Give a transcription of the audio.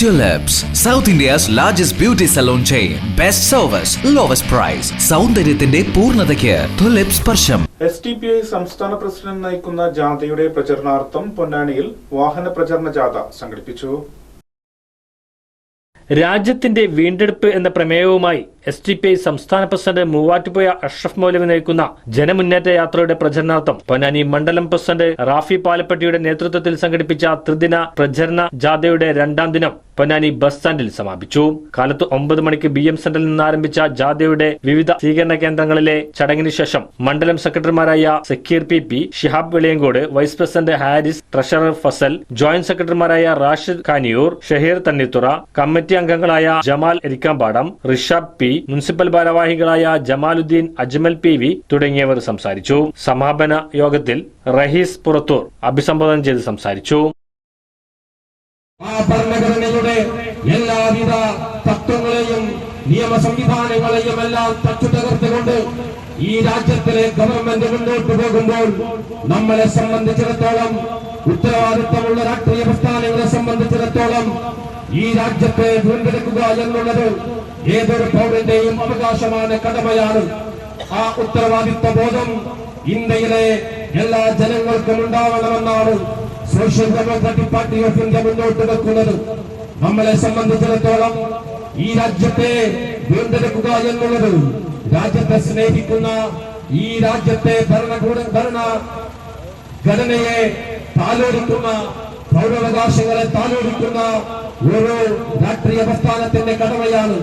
Tulips, south India's largest beauty salon chain. Best service, lowest price സൗന്ദര്യത്തിന്റെ പൂർണതയ്ക്ക് Tulips സ്പർശം. S T P I സംസ്ഥാന president നയിക്കുന്ന ജാഥയുടെ പ്രചരണാർത്ഥം പൊന്നാനിയിൽ വാഹന പ്രചരണ ജാഥ സംഘടിപ്പിച്ചു. രാജ്യത്തിന്റെ വീണ്ടെടുപ്പ് എന്ന പ്രമേയവുമായി എസ് ടി പി ഐ സംസ്ഥാന പ്രസിഡന്റ് മൂവാറ്റുപുഴ അഷ്റഫ് മൗലവി നയിക്കുന്ന ജനമുന്നേറ്റ യാത്രയുടെ പ്രചരണാർത്ഥം പൊന്നാനി മണ്ഡലം പ്രസിഡന്റ് റാഫി പാലപ്പെട്ടിയുടെ നേതൃത്വത്തിൽ സംഘടിപ്പിച്ച ത്രിദിന പ്രചരണ ജാഥയുടെ രണ്ടാം ദിനം പൊന്നാനി ബസ് സ്റ്റാൻഡിൽ സമാപിച്ചു. കാലത്ത് ഒമ്പത് മണിക്ക് ബി എം സെന്ററിൽ നിന്ന് ആരംഭിച്ച ജാഥയുടെ വിവിധ സ്വീകരണ കേന്ദ്രങ്ങളിലെ ചടങ്ങിന് ശേഷം മണ്ഡലം സെക്രട്ടറിമാരായ Zakir P P Shihab Veliyankode vice president Haris treasurer Fazal joint സെക്രട്ടറിമാരായ റാഷിദ് ഖാനിയൂർ ഷഹീർ തന്നിത്തുറ കമ്മിറ്റി അംഗങ്ങളായ ജമാൽ എരിക്കാമ്പാടം റിഷാബ് പി മുനിസിപ്പൽ ഭാരവാഹികളായ ജമാലുദ്ദീൻ അജ്മൽ പി വി തുടങ്ങിയവർ സംസാരിച്ചു. സമാപന യോഗത്തിൽ റഹീസ് പുറത്തൂർ അഭിസംബോധന ചെയ്ത് സംസാരിച്ചു. ആ എല്ലാവിധ തത്വങ്ങളെയും നിയമ സംവിധാനങ്ങളെയും എല്ലാം തച്ചു ഈ രാജ്യത്തിലെ ഗവൺമെന്റ് മുന്നോട്ട് പോകുമ്പോൾ നമ്മളെ സംബന്ധിച്ചിടത്തോളം ഉത്തരവാദിത്തമുള്ള രാഷ്ട്രീയ പ്രസ്ഥാനങ്ങളെ സംബന്ധിച്ചിടത്തോളം ഈ രാജ്യത്തെ വീണ്ടെടുക്കുക എന്നുള്ളത് ഏതൊരു പൗരന്റെയും അവകാശമാണ് കടമയാണ്. ആ ഉത്തരവാദിത്വ ബോധം ഇന്ത്യയിലെ എല്ലാ ജനങ്ങൾക്കും ഉണ്ടാവണമെന്നാണ് social democratic party of India മുന്നോട്ട് വെക്കുന്നത്. നമ്മളെ സംബന്ധിച്ചിടത്തോളം ഈ രാജ്യത്തെ വീണ്ടെടുക്കുക എന്നുള്ളത് രാജ്യത്തെ സ്നേഹിക്കുന്ന ഈ രാജ്യത്തെ ഭരണകൂട ഭരണ ഘടനയെ താലോടിക്കുന്ന പൗരാവകാശങ്ങളെ താലോലിക്കുന്ന ഓരോ രാഷ്ട്രീയ പ്രസ്ഥാനത്തിന്റെ കടമയാണ്